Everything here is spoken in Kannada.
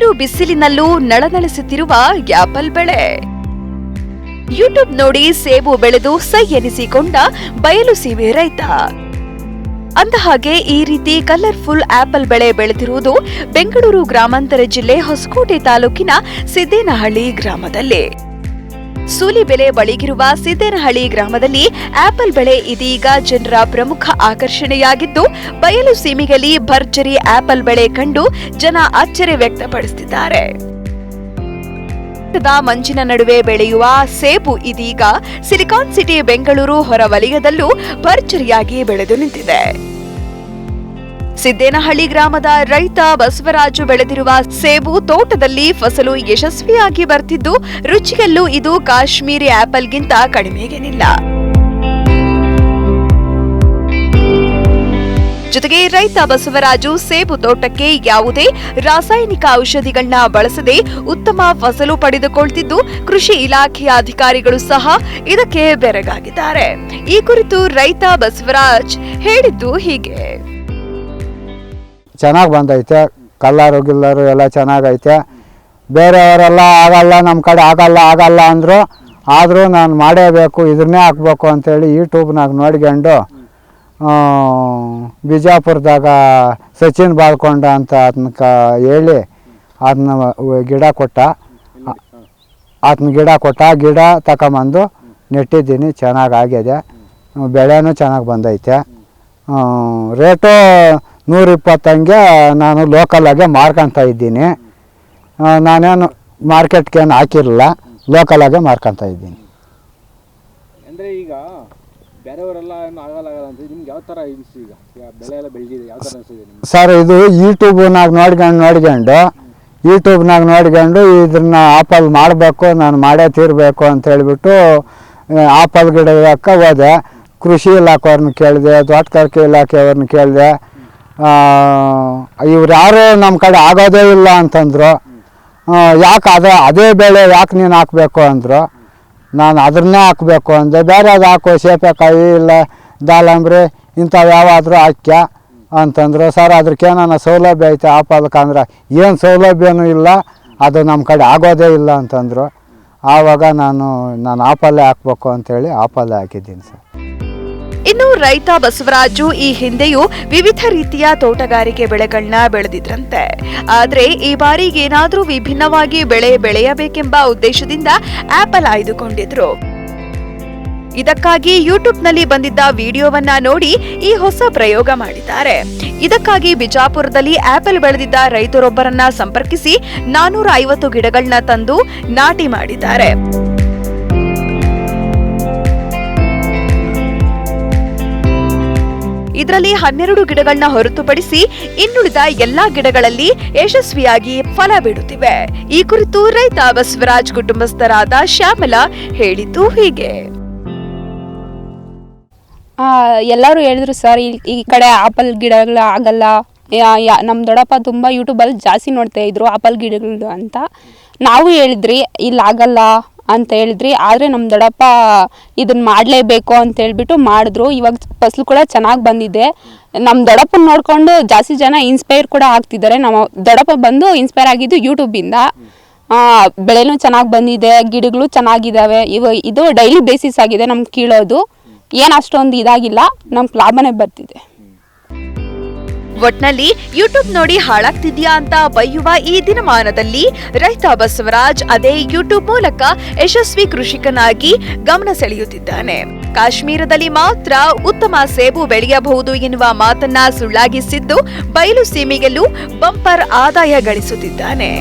ಬಿಸಿಲಿನಲ್ಲೂ ನಳನಳಿಸುತ್ತಿರುವ ಆಪಲ್ ಬೆಳೆ. ಯೂಟ್ಯೂಬ್ ನೋಡಿ ಸೇಬು ಬೆಳೆದು ಸೈ ಎನಿಸಿಕೊಂಡ ಬಯಲು ಸೀಮೆ ರೈತ. ಅಂದಹಾಗೆ ಈ ರೀತಿ ಕಲರ್ಫುಲ್ ಆಪಲ್ ಬೆಳೆ ಬೆಳೆದಿರುವುದು ಬೆಂಗಳೂರು ಗ್ರಾಮಾಂತರ ಜಿಲ್ಲೆ ಹೊಸಕೋಟೆ ತಾಲೂಕಿನ ಸಿದ್ದೇನಹಳ್ಳಿ ಗ್ರಾಮದಲ್ಲಿ. ಸೂಲಿಬೆಲೆ ಬಳಿಗಿರುವ ಸಿದ್ದೇನಹಳ್ಳಿ ಗ್ರಾಮದಲ್ಲಿ ಆಪಲ್ ಬೆಳೆ ಇದೀಗ ಜನರ ಪ್ರಮುಖ ಆಕರ್ಷಣೆಯಾಗಿದ್ದು, ಬಯಲು ಸೀಮೆಯಲ್ಲಿ ಭರ್ಜರಿ ಆಪಲ್ ಬೆಳೆ ಕಂಡು ಜನ ಅಚ್ಚರಿ ವ್ಯಕ್ತಪಡಿಸುತ್ತಿದ್ದಾರೆ. ಮಂಜಿನ ನಡುವೆ ಬೆಳೆಯುವ ಸೇಬು ಇದೀಗ ಸಿಲಿಕಾನ್ ಸಿಟಿ ಬೆಂಗಳೂರು ಹೊರವಲಯದಲ್ಲೂ ಭರ್ಜರಿಯಾಗಿ ಬೆಳೆದು ನಿಂತಿದೆ. ಸಿದ್ದೇನಹಳ್ಳಿ ಗ್ರಾಮದ ರೈತ ಬಸವರಾಜು ಬೆಳೆದಿರುವ ಸೇಬು ತೋಟದಲ್ಲಿ ಫಸಲು ಯಶಸ್ವಿಯಾಗಿ ಬರ್ತಿದ್ದು, ರುಚಿಯಲ್ಲೂ ಇದು ಕಾಶ್ಮೀರಿ ಆಪಲ್ಗಿಂತ ಕಡಿಮೆಗೇನಿಲ್ಲ. ಜೊತೆಗೆ ರೈತ ಬಸವರಾಜು ಸೇಬು ತೋಟಕ್ಕೆ ಯಾವುದೇ ರಾಸಾಯನಿಕ ಔಷಧಿಗಳನ್ನ ಬಳಸದೆ ಉತ್ತಮ ಫಸಲು ಪಡೆದುಕೊಳ್ತಿದ್ದು, ಕೃಷಿ ಇಲಾಖೆಯ ಅಧಿಕಾರಿಗಳು ಸಹ ಇದಕ್ಕೆ ಬೆರಗಾಗಿದ್ದಾರೆ. ಈ ಕುರಿತು ರೈತ ಬಸವರಾಜ್ ಹೇಳಿದ್ದು ಹೀಗೆ. ಚೆನ್ನಾಗಿ ಬಂದೈತೆ. ಕಲ್ಲರು ಗಿಲ್ಲರು ಎಲ್ಲ ಚೆನ್ನಾಗೈತೆ. ಬೇರೆಯವರೆಲ್ಲ ಆಗಲ್ಲ ನಮ್ಮ ಕಡೆ ಆಗಲ್ಲ ಆಗಲ್ಲ ಅಂದರು, ಆದರೂ ನಾನು ಮಾಡೇಬೇಕು ಇದನ್ನೇ ಹಾಕ್ಬೇಕು ಅಂತೇಳಿ ಯೂಟ್ಯೂಬ್ನಾಗ ನೋಡ್ಕೊಂಡು ಬಿಜಾಪುರದಾಗ ಸಚಿನ್ ಬಾಳ್ಕೊಂಡ ಅಂತ ಅದನ್ನ ಕ, ಹೇಳಿ ಅದನ್ನ ಗಿಡ ಕೊಟ್ಟ. ಅದನ್ನ ಗಿಡ ಕೊಟ್ಟ, ಗಿಡ ತಗೊಂಬಂದು ನೆಟ್ಟಿದ್ದೀನಿ, ಚೆನ್ನಾಗಿ ಆಗಿದೆ. ಬೆಳೆನೂ ಚೆನ್ನಾಗಿ ಬಂದೈತೆ. ರೇಟು ನೂರಿಪ್ಪತ್ತಂಗೆ ನಾನು ಲೋಕಲಾಗೆ ಮಾರ್ಕೊಂತ ಇದ್ದೀನಿ. ನಾನೇನು ಮಾರ್ಕೆಟ್ಗೇನು ಹಾಕಿರಲಿಲ್ಲ ಲೋಕಲಾಗೆ ಮಾರ್ಕೊಂತ ಇದ್ದೀನಿ. ಅಂದರೆ ಈಗ ಬೇರೆಯವರೆಲ್ಲ ಏನು ಆಗಲ್ಲ ಅಂತ ನಿಮ್ಗೆ ಯಾವ ಥರ ಅನಿಸ್ತು ಈಗ? ಬೆಳೆ ಎಲ್ಲ ಬೆಳೆದಿದೆ ಯಾವ ಥರ ಅನಿಸ್ತಿದೆ ನಿಮ್ಗೆ? ಸರ್ ಇದು ಯೂಟ್ಯೂಬ್ನಾಗ ನೋಡ್ಕೊಂಡು ನೋಡ್ಕೊಂಡು ಯೂಟ್ಯೂಬ್ನಾಗ ನೋಡ್ಕೊಂಡು ಇದನ್ನ ಆಪಲ್ ಮಾಡಬೇಕು ನಾನು ಮಾಡೇ ತೀರಬೇಕು ಅಂತ ಹೇಳಿಬಿಟ್ಟು ಆಪಲ್ ಗಿಡಕ್ಕೆ ಹೋದೆ. ಕೃಷಿ ಇಲಾಖೆಯವ್ರನ್ನ ಕೇಳಿದೆ ತೋಟಗಾರಿಕೆ ಇಲಾಖೆಯವ್ರನ್ನ ಕೇಳಿದೆ. ಇವ್ರು ಯಾರು ನಮ್ಮ ಕಡೆ ಆಗೋದೇ ಇಲ್ಲ ಅಂತಂದರು ಯಾಕೆ ಅದೇ ಅದೇ ಬೆಳೆ ಯಾಕೆ ನೀನು ಹಾಕಬೇಕು ಅಂದರು, ನಾನು ಅದನ್ನೇ ಹಾಕಬೇಕು ಅಂದೆ ಬೇರೆ ಅದು ಹಾಕು ಸೇಪೆಕಾಯಿ ಇಲ್ಲ ದಾಳಂಬ್ರಿ ಇಂಥವು ಯಾವಾದರೂ ಹಾಕ್ಯ ಅಂತಂದರು. ಸರ್ ಅದಕ್ಕೇನ ಸೌಲಭ್ಯ ಐತೆ? ಆಪಲ್ಕ ಅಂದ್ರೆ ಏನು ಸೌಲಭ್ಯನೂ ಇಲ್ಲ, ಅದು ನಮ್ಮ ಕಡೆ ಆಗೋದೇ ಇಲ್ಲ ಅಂತಂದರು. ಆವಾಗ ನಾನು ನಾನು ಆಪಲ್ಲೇ ಹಾಕ್ಬೇಕು ಅಂತೇಳಿ ಆಪಲ್ಲೇ ಹಾಕಿದ್ದೀನಿ ಸರ್. ಇನ್ನು ರೈತ ಬಸವರಾಜು ಈ ಹಿಂದೆಯೂ ವಿವಿಧ ರೀತಿಯ ತೋಟಗಾರಿಕೆ ಬೆಳೆಗಳನ್ನ ಬೆಳೆದಿದ್ರಂತೆ. ಆದರೆ ಈ ಬಾರಿ ಏನಾದರೂ ವಿಭಿನ್ನವಾಗಿ ಬೆಳೆ ಬೆಳೆಯಬೇಕೆಂಬ ಉದ್ದೇಶದಿಂದ ಆಪಲ್ ಆಯ್ದುಕೊಂಡಿದ್ರು. ಇದಕ್ಕಾಗಿ ಯೂಟ್ಯೂಬ್ನಲ್ಲಿ ಬಂದಿದ್ದ ವಿಡಿಯೋವನ್ನ ನೋಡಿ ಈ ಹೊಸ ಪ್ರಯೋಗ ಮಾಡಿದ್ದಾರೆ. ಇದಕ್ಕಾಗಿ ಬಿಜಾಪುರದಲ್ಲಿ ಆಪಲ್ ಬೆಳೆದಿದ್ದ ರೈತರೊಬ್ಬರನ್ನ ಸಂಪರ್ಕಿಸಿ ನಾನೂರ ಐವತ್ತು ಗಿಡಗಳನ್ನ ತಂದು ನಾಟಿ ಮಾಡಿದ್ದಾರೆ. ಇದರಲ್ಲಿ ಹನ್ನೆರಡು ಗಿಡಗಳನ್ನ ಹೊರತುಪಡಿಸಿ ಇನ್ನುಳಿದ ಎಲ್ಲಾ ಗಿಡಗಳಲ್ಲಿ ಯಶಸ್ವಿಯಾಗಿ ಫಲ ಬಿಡುತ್ತಿವೆ. ಈ ಕುರಿತು ರೈತ ಬಸವರಾಜ್ ಕುಟುಂಬಸ್ಥರಾದ ಶ್ಯಾಮಲಾ ಹೇಳಿದ್ದು ಹೀಗೆ. ಎಲ್ಲರೂ ಹೇಳಿದ್ರು ಸರ್, ಈ ಕಡೆ ಆಪಲ್ ಗಿಡಗಳು ಆಗಲ್ಲ. ನಮ್ಮ ದೊಡ್ಡಪ್ಪ ತುಂಬ ಯೂಟ್ಯೂಬಲ್ಲಿ ಜಾಸ್ತಿ ನೋಡ್ತಾ ಇದ್ರು ಆಪಲ್ ಗಿಡಗಳು ಅಂತ. ನಾವು ಹೇಳಿದ್ರಿ, ಇಲ್ಲಿ, ಆಗಲ್ಲ. ಅಂತ ಹೇಳಿದ್ರಿ. ಆದರೆ ನಮ್ಮ ದೊಡ್ಡಪ್ಪ ಇದನ್ನ ಮಾಡಲೇಬೇಕು ಅಂತ ಹೇಳ್ಬಿಟ್ಟು ಮಾಡಿದ್ರು. ಇವಾಗ ಫಸಲು ಕೂಡ ಚೆನ್ನಾಗಿ ಬಂದಿದೆ. ನಮ್ಮ ದೊಡ್ಡಪ್ಪನ ನೋಡಿಕೊಂಡು ಜಾಸ್ತಿ ಜನ ಇನ್ಸ್ಪೈರ್ ಕೂಡ ಆಗ್ತಿದ್ದಾರೆ. ನಮ್ಮ ದೊಡ್ಡಪ್ಪ ಬಂದು ಇನ್ಸ್ಪೈರ್ ಆಗಿದ್ದು ಯೂಟ್ಯೂಬಿಂದ ಬೆಳೆನೂ ಚೆನ್ನಾಗಿ ಬಂದಿದೆ, ಗಿಡಗಳು ಚೆನ್ನಾಗಿದ್ದಾವೆ ಇವ, ಇದು ಡೈಲಿ ಬೇಸಿಸ್ ಆಗಿದೆ ನಮ್ಗೆ ಕೀಳೋದು. ಏನು ಅಷ್ಟೊಂದು ಇದಾಗಿಲ್ಲ. ನಮ್ಗೆ ಲಾಭನೇ ಬರ್ತಿದೆ. ಒಟ್ನಲ್ಲಿ ಯೂಟ್ಯೂಬ್ ನೋಡಿ ಹಾಳಾಗ್ತಿದ್ಯಾ ಅಂತ ಬೈಯುವ ಈ ದಿನಮಾನದಲ್ಲಿ ರೈತ ಬಸವರಾಜ್ ಅದೇ ಯೂಟ್ಯೂಬ್ ಮೂಲಕ ಯಶಸ್ವಿ ಕೃಷಿಕನಾಗಿ ಗಮನ ಸೆಳೆಯುತ್ತಿದ್ದಾನೆ. ಕಾಶ್ಮೀರದಲ್ಲಿ ಮಾತ್ರ ಉತ್ತಮ ಸೇಬು ಬೆಳೆಯಬಹುದು ಎನ್ನುವ ಮಾತನ್ನ ಸುಳ್ಳಾಗಿಸಿದ್ದು ಬಯಲು ಸೀಮೆಯಲ್ಲೂ ಬಂಪರ್ ಆದಾಯ ಗಳಿಸುತ್ತಿದ್ದಾನೆ.